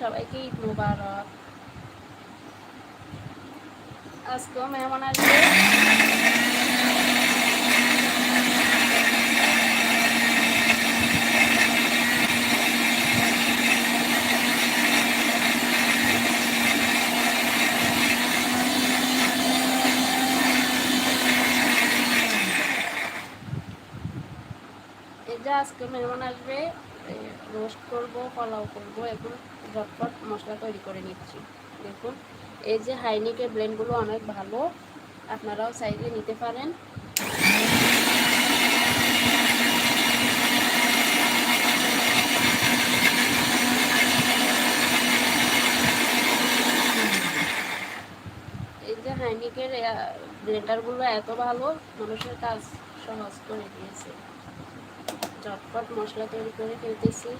সবাইকে ঈদ মুবারক। আজকেও মেহমান আসবে। আজকে মেহমান আসবে রোস্ট করব পোলাও করব এখন ঝটপট মশলা তৈরি করে নিচ্ছি। দেখুন, এই যে হাইনিকের ব্লেন্ডগুলো অনেক ভালো। আপনারাও চাইলে নিতে পারেন। এই যে হাইনিকের ব্লেন্ডারগুলো এত ভালো, মানুষের কাজ সহজ করে দিয়েছে। চটপট মশলা তৈরি করে ফেলতেছি।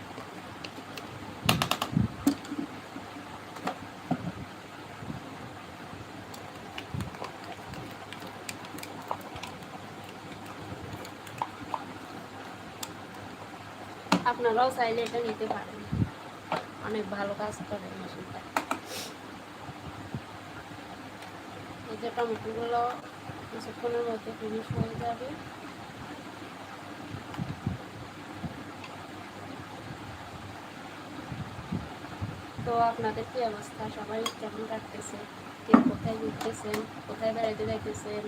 আপনারাও চাইলে এটা নিতে পারেন। অনেক ভালো কাজ করে মেশিনটা। এই যে টমেটোগুলো কিছুক্ষণের মধ্যে ফিনিশ হয়ে যাবে। তো আপনাদের কি অবস্থা? সবাই কেমন কাটতেছে? কে কোথায় ঘুরতেছেন? কোথায় বেড়াইতে যাইতেছেন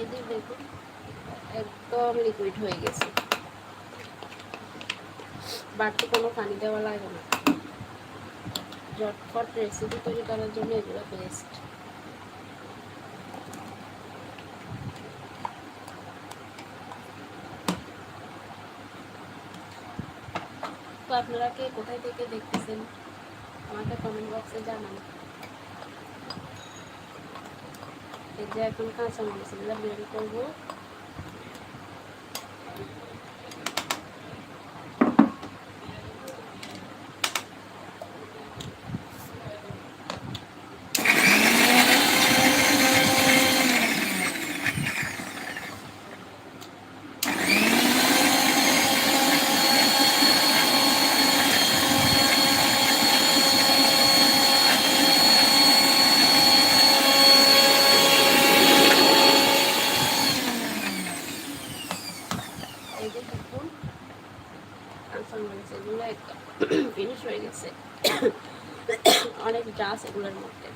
এই যে দেখুন একদম লিকুইড হয়ে গেছে। বাড়তি কোনো পানি দেওয়া লাগে না। ঝটফট রেসিপি তৈরি করার জন্য এগুলো বেস্ট তো আপনারা কে কোথায় থেকে দেখতেছেন, আমাকে কমেন্ট বক্সে জানান। এই যে এখন কাঁচা মরিচ এগুলো বের করব এই যে দেখুন কাঁচা মরিচ এগুলো একদম ফিনিশ হয়ে গেছে অনেক জাস এগুলোর মধ্যে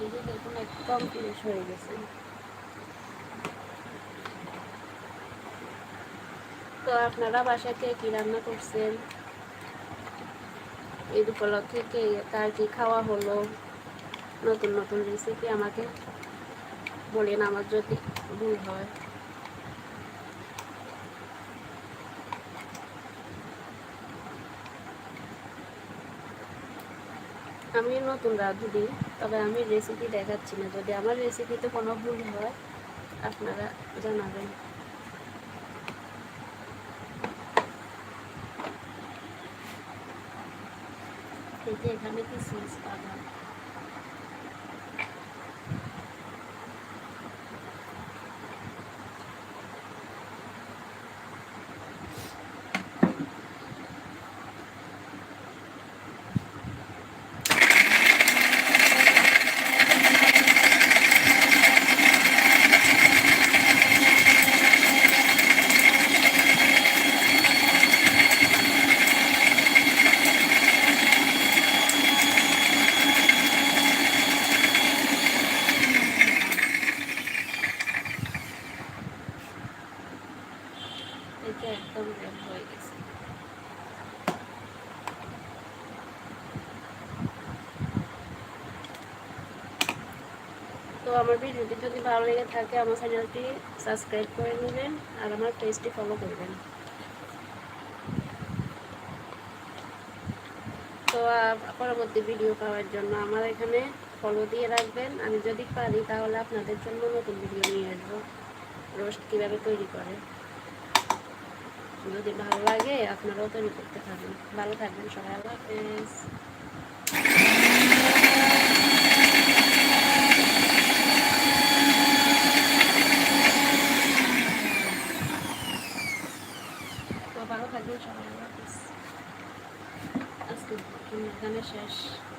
এই যে দেখুন একদম ফিনিশ হয়ে গেছে তো আপনারা বাসাতে কি রান্না করছেন? ঈদ উপলক্ষে কে কার কি খাওয়া হলো? নতুন নতুন রেসিপি আমাকে বলেন, আমার যদি ভুল হয়। আমি নতুন রাঁধুনি, তবে আমি রেসিপি দেখাচ্ছি না। যদি আমার রেসিপিতে কোনো ভুল হয়, আপনারা জানাবেন। এখানে কি সুইচ পাওয়া এটা একদম রেড হয়ে গেছে। তো আমার ভিডিওটি যদি ভালো লেগে থাকে, আমার চ্যানেলটি সাবস্ক্রাইব করে নেবেন আর আমার পেজটি ফলো করবেন। তো পরবর্তী ভিডিও পাওয়ার জন্য আমার এখানে ফলো দিয়ে রাখবেন। আমি যদি পারি, তাহলে আপনাদের জন্য নতুন ভিডিও নিয়ে আসব। রোস্ট কীভাবে তৈরি করে? যদি ভালো লাগে আপনারাও তৈরি করতে পারেন। ভালো থাকবেন সবাই আল্লাহ হাফেজ। তো